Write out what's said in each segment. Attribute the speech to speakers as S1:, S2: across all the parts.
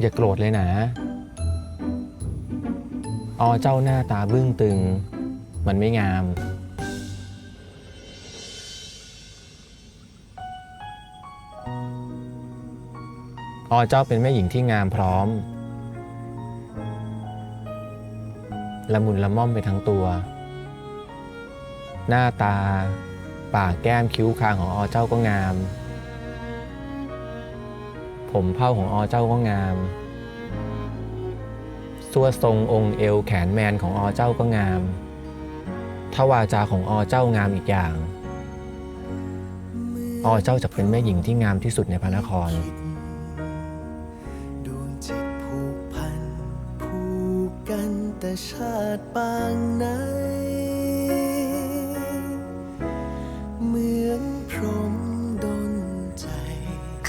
S1: อย่าโกรธเลยนะอเจ้าหน้าตาบึ้งตึง มันไม่งามอเจ้าเป็นแม่หญิงที่งามพร้อม ละมุนละม่อมไปทั้งตัว หน้าตา ปากแก้มคิ้วคางของอเจ้าก็งาม ผมเผ้าของอเจ้าก็งามส่วนทรงองค์เอวแขนแมนของอเจ้าก็งามทวาจาของอเจ้างามอีกอย่าง อเจ้าจะเป็นแม่หญิงที่งามที่สุดในพระนคร
S2: ดวงจิตผูกพันผูกกันแต่ชาติปางไหน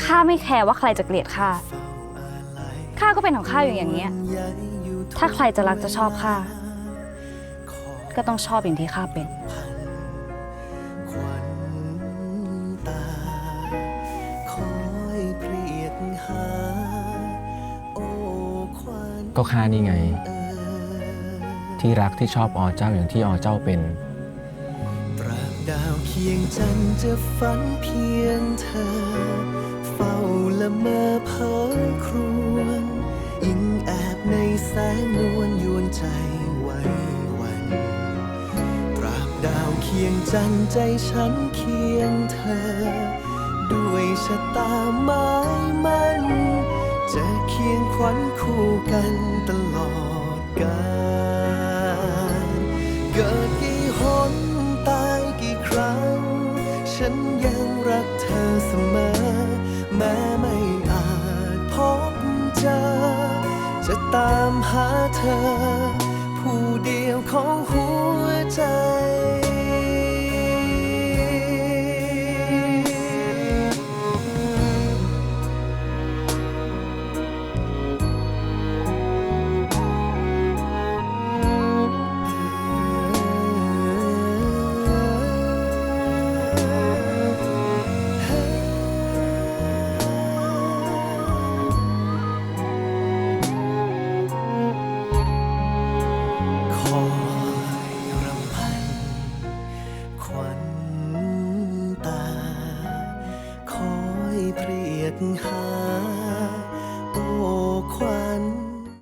S3: ข้าไม่แคร์ว่าใครจะเกลียดข้า
S2: เฝ้าอาลัย
S3: ข้าก็เป็นของข้าอยู่อย่างเงี้ย
S2: ห่วใยอยู่ทุก
S3: ถ้าใครจะรักจะชอบข้า
S2: ขอ
S3: ก็ต้องชอบอย่างที่ข้าเป็น
S2: พันควันตาคอยเพรียดหาโอ้ควัน
S1: ก็ข้านี่ไง
S2: เอ่ย
S1: ที่รักที่ชอบอเจ้าอย่างที่อเจ้าเป็น
S2: ตราบดาวเคียงจันทร์จะฝันเพียงเธอเฝ้าละเมอเพ้อครวญอิงแอบในแสงนวลยวนใจไว้วันตราบดาวเคียงจันใจฉันเคียงเธอ ด้วยชะตาไม้มันจะเคียงขวัญคู่กันตลอดกาลเกิดกี่หนตายกี่ครั้ง ฉันยังรักเธอเสมอ แม้ไม่อาจพบเจอ จะตามหาเธอ ผู้เดียวของหัวใจ ขวัญตา คอยเพรียกหา